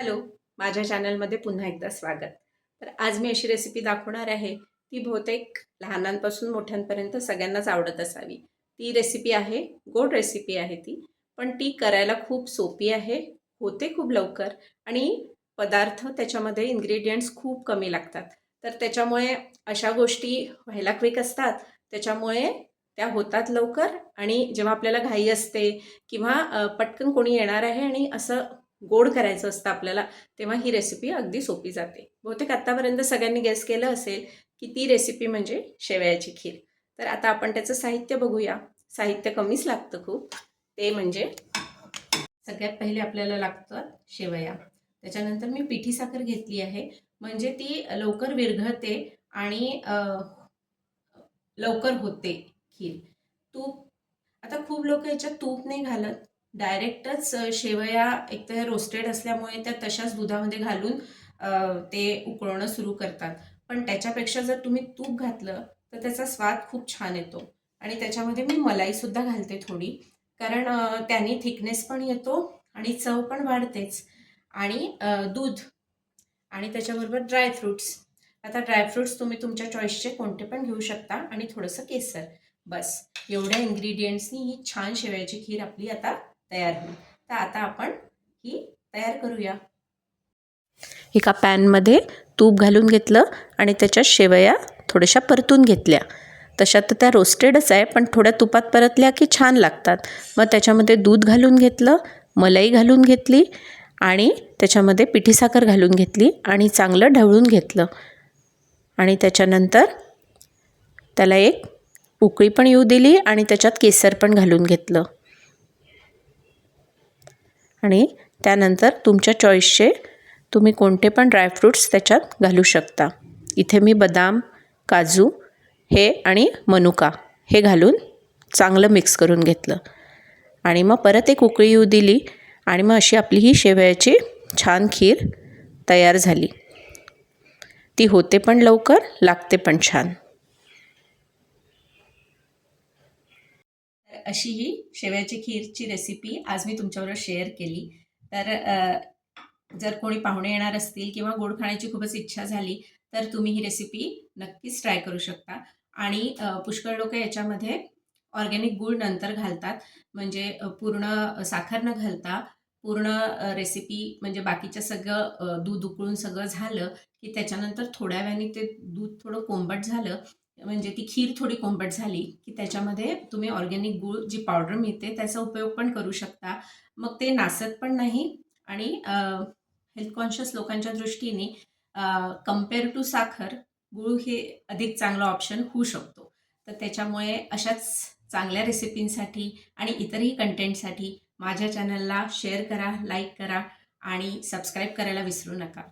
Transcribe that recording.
Hello माझ्या चॅनलमध्ये पुन्हा एकदा स्वागत. तर आज मी अशी रेसिपी दाखवणार आहे ती बहुतेक लहानांपासून मोठ्यांपर्यंत सगळ्यांनाच आवडत असावी. ती रेसिपी आहे गोड रेसिपी आहे ती पण ती करायला खूप सोपी आहे होते खूप लवकर आणि पदार्थ त्याच्यामध्ये इन्ग्रेडियंट्स खूप कमी लागतात. तर त्याच्यामुळे अशा गोष्टी व्हायला क्विक असतात त्याच्यामुळे त्या होतात लवकर आणि जेव्हा आपल्याला घाई असते किंवा पटकन कोणी येणार आहे आणि असं गोड करायचं असतं आपल्याला तेव्हा ही रेसिपी अगदी सोपी जाते. बहुतेक आत्तापर्यंत सगळ्यांनी गेस केलं असेल की ती रेसिपी म्हणजे शेवयाची खीर. तर आता आपण त्याचं साहित्य बघूया. साहित्य कमीच लागतं खूप. ते म्हणजे सगळ्यात पहिले आपल्याला लागतं शेवया. त्याच्यानंतर मी पिठी साखर घेतली आहे. म्हणजे ती लवकर विरघळते आणि लवकर होते खीर. तूप आता खूप लोक याच्यात तूप नाही घालत. डायरेक्टच शेवया शेवया एकतर रोस्टेड असल्यामुळे त्या तशाच दुधामध्ये घालून ते उकळवणं सुरू करतात. पण त्याच्यापेक्षा जर तुम्ही तूप घातलं तर त्याचा स्वाद खूप छान येतो. आणि त्याच्यामध्ये मी मलाईसुद्धा घालते थोडी. कारण त्याने थिकनेस पण येतो आणि चव पण वाढतेच. आणि दूध. आणि त्याच्याबरोबर ड्रायफ्रूट्स आता ड्रायफ्रूट्स तुम्ही तुमच्या चॉईसचे कोणते पण घेऊ शकता आणि थोडंसं केसर. बस. एवढ्या इन्ग्रेडियंट्सनी ही छान शेवयाची खीर आपली आता तयार होईल. तर आता आपण ही तयार करूया. एका पॅनमध्ये तूप घालून घेतलं आणि त्याच्यात शेवया थोड्याशा परतून घेतल्या. तशा तर त्या रोस्टेडच आहे पण थोड्या तुपात परतल्या की छान लागतात. मग त्याच्यामध्ये दूध घालून घेतलं मलाई घालून घेतली आणि त्याच्यामध्ये पिठी साखर घालून घेतली आणि चांगलं ढवळून घेतलं. आणि त्याच्यानंतर त्याला एक उकळी पण येऊ दिली आणि त्याच्यात केसर पण घालून घेतलं. आणि त्यानंतर तुमच्या चॉईसचे तुम्ही कोणते पण ड्रायफ्रूट्स त्याच्यात घालू शकता. इथे मी बदाम काजू हे आणि मनुका हे घालून चांगलं मिक्स करून घेतलं. आणि मग परत एक उकळी येऊ दिली आणि मग अशी आपली ही शेवयाची छान खीर तयार झाली. ती होते पण लवकर लागते पण छान तर अशी ही शेवयाची खीरची रेसिपी आज मी तुमच्याबरोबर शेअर केली. तर जर कोणी पाहुणे येणार असतील किंवा गोड खाण्याची खूपच इच्छा झाली तर तुम्ही ही रेसिपी नक्कीच ट्राय करू शकता. आणि पुष्कळ लोक याच्यामध्ये ऑर्गॅनिक गूळ नंतर घालतात. म्हणजे पूर्ण साखर न घालता पूर्ण रेसिपी म्हणजे बाकीचं सगळं दूध उकळून सगळं झालं की त्याच्यानंतर थोड्या वेळाने ते दूध थोडं कोंबट झालं म्हणजे ती खीर थोडी कोंबट झाली की त्याच्यामध्ये तुम्ही ऑर्गॅनिक गूळ जी पावडर मिळते त्याचा उपयोग पण करू शकता. मग ते नासत पण नाही आणि हेल्थ कॉन्शियस लोकांच्या दृष्टीने कंपेअर टू साखर गूळ हे अधिक चांगला ऑप्शन होऊ शकतो. तर त्याच्यामुळे अशाच चांगल्या रेसिपींसाठी आणि इतरही कंटेंटसाठी माझ्या चॅनलला शेअर करा लाईक करा आणि सबस्क्राईब करायला विसरू नका.